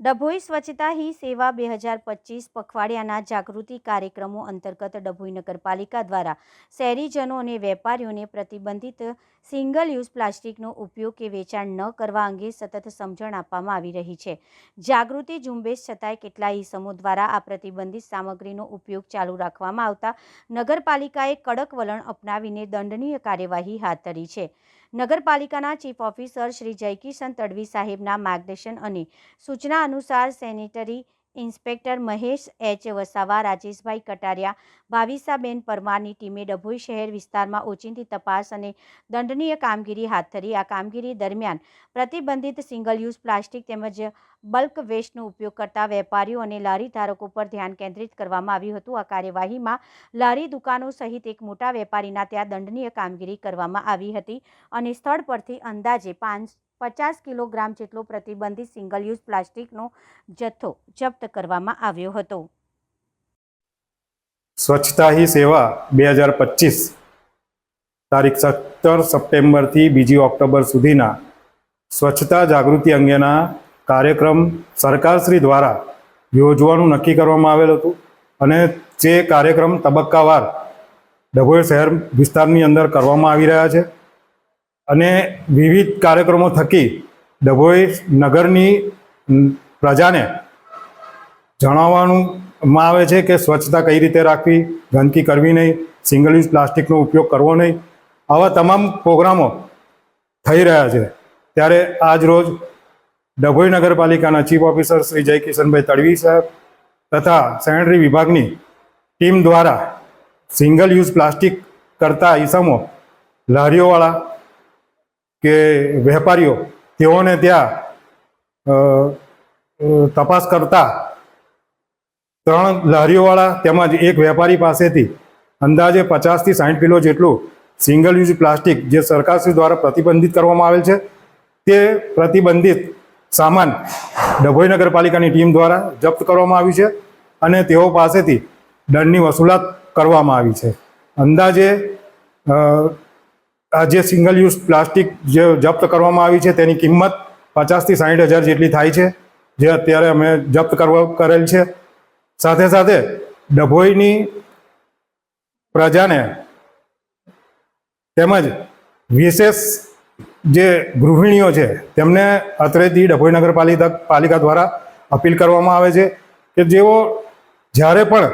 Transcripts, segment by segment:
ડભોઈ સ્વચ્છતા હી સેવા બે હજાર પચીસ પખવાડિયાના જાગૃતિ કાર્યક્રમો અંતર્ગત ડભોઈ નગરપાલિકા દ્વારા શહેરીજનો અને વેપારીઓને પ્રતિબંધિત સિંગલ યુઝ પ્લાસ્ટિકનો ઉપયોગ કે વેચાણ ન કરવા અંગે સતત સમજણ આપવામાં આવી રહી છે. જાગૃતિ ઝુંબેશ છતાંય કેટલાય ઇસમો દ્વારા આ પ્રતિબંધિત સામગ્રીનો ઉપયોગ ચાલુ રાખવામાં આવતા નગરપાલિકાએ કડક વલણ અપનાવીને દંડનીય કાર્યવાહી હાથ ધરી છે. નગરપાલિકાના ચીફ ઓફિસર શ્રી જયકિશન તડવી સાહેબના માર્ગદર્શન અને સૂચના અનુસાર sanitary inspector Mahesh H Vasava, Rajeshbhai Katariya, Bhavisaben પરમારની ટીમે ડભોઈ શહેર વિસ્તારમાં ઓચિંતી તપાસ અને દંડનીય કામગીરી હાથ ધરી. આ કામગીરી દરમિયાન પ્રતિબંધિત સિંગલ યુઝ પ્લાસ્ટિક તેમજ બલ્ક વેસ્ટનો ઉપયોગ કરતા વેપારીઓ અને લારી ધારકો પર ધ્યાન કેન્દ્રિત કરવામાં આવ્યું હતું. આ કાર્યવાહીમાં લારી દુકાનો સહિત એક મોટા વેપારીના ત્યાં દંડનીય કામગીરી કરવામાં આવી હતી અને સ્થળ પરથી અંદાજે પાંચ, પચાસ કિલોગ્રામ જેટલો પ્રતિબંધિત સિંગલ યુઝ પ્લાસ્ટિકનો જથ્થો જપ્ત કરવામાં આવ્યો હતો. સ્વચ્છતા હી સેવા બે હજાર પચીસ તારીખ સત્તર સપ્ટેમ્બરથી બીજી ઓક્ટોબર સુધીના સ્વચ્છતા જાગૃતિ અંગેના કાર્યક્રમ સરકારશ્રી દ્વારા યોજવાનું નક્કી કરવામાં આવેલ હતું અને જે કાર્યક્રમ તબક્કાવાર ડભોઈ શહેર વિસ્તારની અંદર કરવામાં આવી રહ્યા છે અને વિવિધ કાર્યક્રમો થકી ડભોઈ નગરની પ્રજાને જણાવવાનું આવે છે કે સ્વચ્છતા કઈ રીતે રાખવી, ગંદકી કરવી નહીં, સિંગલ યુઝ પ્લાસ્ટિકનો ઉપયોગ કરવો નહીં, આવા તમામ પ્રોગ્રામો થઈ રહ્યા છે. ત્યારે આજ રોજ ડભોઈ નગરપાલિકાના ચીફ ઓફિસર શ્રી જય કિશનભાઈ તડવી સાહેબ તથા સેનેટરી વિભાગની ટીમ દ્વારા સિંગલ યુઝ પ્લાસ્ટિક કરતા ઈસમો, લારીઓવાળા કે વેપારીઓ, તેઓને ત્યાં તપાસ કરતા ત્રણ લારીઓવાળા તેમજ એક વેપારી પાસેથી અંદાજે પચાસથી સાઠ કિલો જેટલું સિંગલ યુઝ પ્લાસ્ટિક જે સરકારશ્રી દ્વારા પ્રતિબંધિત કરવામાં આવેલ છે, તે પ્રતિબંધિત સામાન ડભોઈ નગરપાલિકાની ટીમ દ્વારા જપ્ત કરવામાં આવી છે અને તેઓ પાસેથી દંડની વસૂલાત કરવામાં આવી છે. અંદાજે આ જે સિંગલ યુઝ પ્લાસ્ટિક જે જપ્ત કરવામાં આવી છે તેની કિંમત પચાસથી સાઠ હજાર જેટલી થાય છે, જે અત્યારે અમે જપ્ત કરવા, કરેલ છે. સાથે સાથે ડભોઈની પ્રજાને તેમજ વિશેષ જે ગૃહિણીઓ છે, તેમને અત્રેથી ડભોઈ નગરપાલિકા પાલિકા દ્વારા અપીલ કરવામાં આવે છે કે જેઓ જ્યારે પણ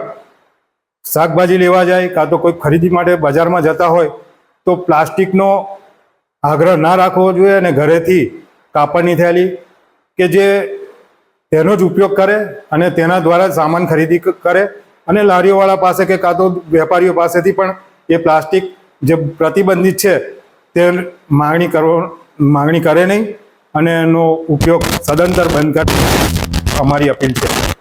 શાકભાજી લેવા જાય કાં તો કોઈ ખરીદી માટે બજારમાં જતા હોય, તો પ્લાસ્ટિકનો આગ્રહ ના રાખવો જોઈએ અને ઘરેથી કાપડની થેલી કે જે તેનો જ ઉપયોગ કરે અને તેના દ્વારા સામાન ખરીદી કરે અને લારીઓવાળા પાસે કે કાં તો વેપારીઓ પાસેથી પણ એ પ્લાસ્ટિક જે પ્રતિબંધિત છે તે માગણી કરવો માગણી કરે નહીં અને એનો ઉપયોગ સદંતર બંધ કરે અમારી અપીલ છે.